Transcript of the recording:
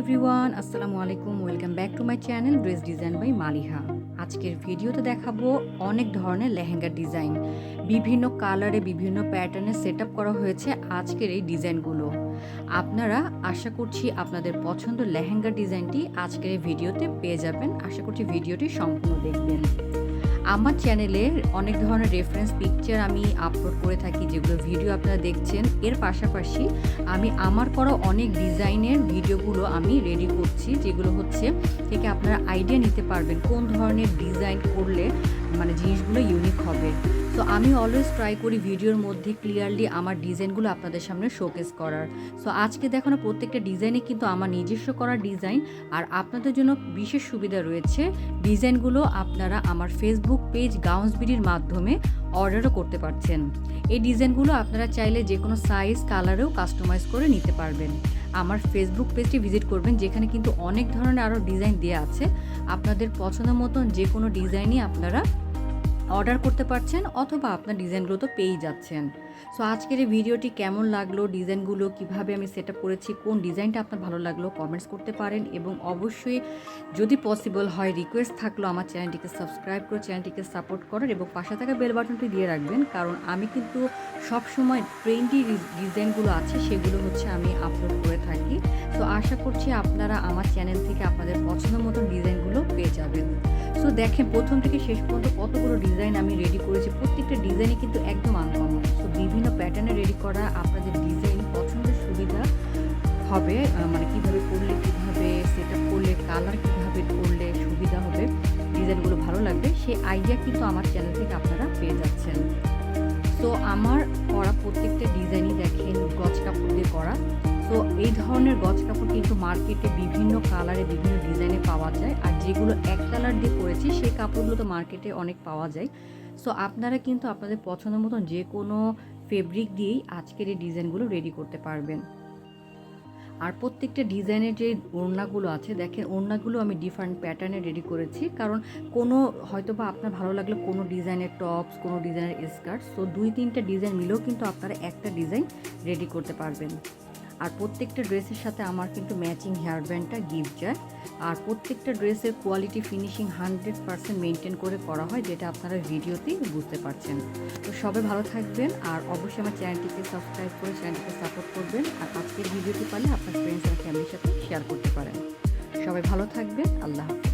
Everyone, আসসালামু আলাইকুম, welcome back to my channel dress design by Maliha. আজকের ভিডিওতে দেখাবো অনেক ধরনের লেহেঙ্গা ডিজাইন। বিভিন্ন কালারে বিভিন্ন প্যাটার্নে সেট করা হয়েছে আজকের এই ডিজাইনগুলো। আপনারা আশা করছি আপনাদের পছন্দ লেহেঙ্গা ডিজাইনটি আজকের এই ভিডিওতে পেয়ে যাবেন। আশা করছি ভিডিওটি সম্পূর্ণ দেখবেন। আমার চ্যানেলে অনেক ধরনের রেফারেন্স পিকচার আমি আপলোড করে থাকি, যেগুলো ভিডিও আপনারা দেখছেন। এর পাশাপাশি আমি আমার করা অনেক ডিজাইনের ভিডিওগুলো আমি রেডি করছি, যেগুলো হচ্ছে থেকে আপনারা আইডিয়া নিতে পারবেন কোন ধরনের ডিজাইন করলে মানে জিনিসগুলো ইউনিক হবে। তো আমি অলওয়েজ ট্রাই করি ভিডিওর মধ্যে ক্লিয়ারলি আমার ডিজাইনগুলো আপনাদের সামনে শোকেস করার। সো আজকে দেখানো প্রত্যেকটা ডিজাইনে কিন্তু আমার নিজস্ব করা ডিজাইন আর আপনাদের জন্য বিশেষ সুবিধা রয়েছে। ডিজাইনগুলো আপনারা আমার ফেসবুক পেজ গাউন্স বিডির মাধ্যমে অর্ডারও করতে পারছেন। এই ডিজাইনগুলো আপনারা চাইলে যে কোনো সাইজ কালারেও কাস্টমাইজ করে নিতে পারবেন। আমার ফেসবুক পেজটি ভিজিট করবেন, যেখানে কিন্তু অনেক ধরনের আরও ডিজাইন দেওয়া আছে। আপনাদের পছন্দ মতন যে কোনো ডিজাইনই আপনারা অর্ডার করতে পারছেন অথবা আপনার ডিজাইনগুলো তো পেয়েই যাচ্ছেন। সো আজকের এই ভিডিওটি কেমন লাগল, ডিজাইনগুলো কীভাবে আমি সেট আপ করেছি, কোন ডিজাইনটা আপনার ভালো লাগল কমেন্টস করতে পারেন এবং অবশ্যই যদি পসিবল হয় রিকোয়েস্ট থাকল আমার চ্যানেলটিকে সাবস্ক্রাইব করে চ্যানেলটিকে সাপোর্ট করার এবং পাশে থাকা বেল বাটনটি দিয়ে রাখবেন। কারণ আমি কিন্তু সব সময় ট্রেন্ডি ডিজাইনগুলো আছে, সেগুলো হচ্ছে আমি আপলোড করে থাকি। তো আশা করছি আপনারা আমার চ্যানেল থেকে আপনাদের পছন্দ মতো ডিজাইনগুলো পেয়ে যাবেন। সো দেখেন, প্রথম থেকে শেষ পর্যন্ত কতগুলো ডিজাইন আমি রেডি করেছি। প্রত্যেকটা ডিজাইনই কিন্তু একদম আনকমন সো বিভিন্ন প্যাটার্নে রেডি করা আপনাদের ডিজাইন পছন্দের সুবিধা হবে মানে কীভাবে করলে কীভাবে সেট আপ করলে কালার কীভাবে করলে সুবিধা হবে ডিজাইনগুলো ভালো লাগবে, সেই আইডিয়া কিন্তু আমার চ্যানেল থেকে আপনারা পেয়ে যাচ্ছেন। তো আমার করা প্রত্যেকটা ডিজাইনই দেখেন গজ কাপড় দিয়ে করা। তো এই ধরনের গজ কাপড় কিন্তু মার্কেটে বিভিন্ন কালারে বিভিন্ন ডিজাইনে পাওয়া যায়। যেগুলো এক কালার দিয়ে করেছি সেই কাপড়গুলো তো মার্কেটে অনেক পাওয়া যায়। সো আপনারা কিন্তু আপনাদের পছন্দ মতন যে কোনো ফেব্রিক দিয়েই আজকের এই ডিজাইনগুলো রেডি করতে পারবেন। আর প্রত্যেকটা ডিজাইনের যে ওড়নাগুলো আছে, দেখেন ওড়নাগুলো আমি ডিফারেন্ট প্যাটার্নে রেডি করেছি। কারণ কোনো হয়তো বা আপনার ভালো লাগলে কোনো ডিজাইনের টপস কোনো ডিজাইনের স্কার্ট সো দুই তিনটা ডিজাইন মিলেও কিন্তু আপনারা একটা ডিজাইন রেডি করতে পারবেন। আর প্রত্যেকটা ড্রেসের সাথে আমার কিন্তু ম্যাচিং হেয়ার ব্যান্ডটা গিফট যায়। আর প্রত্যেকটা ড্রেসের quality finishing hundred percent maintain করে করা হয়, যেটা আপনারা ভিডিওতেই বুঝতে পারছেন। তো সবাই ভালো থাকবেন, আর অবশ্যই আমার চ্যানেলটিকে সাবস্ক্রাইব করে চ্যানেলটিকে সাপোর্ট করবেন, আর আজকের ভিডিওটি পারলে আপনার ফ্রেন্ডস আর ফ্যামিলির সাথে শেয়ার করতে পারেন। সবাই ভালো থাকবেন, আল্লাহ হাফিজ।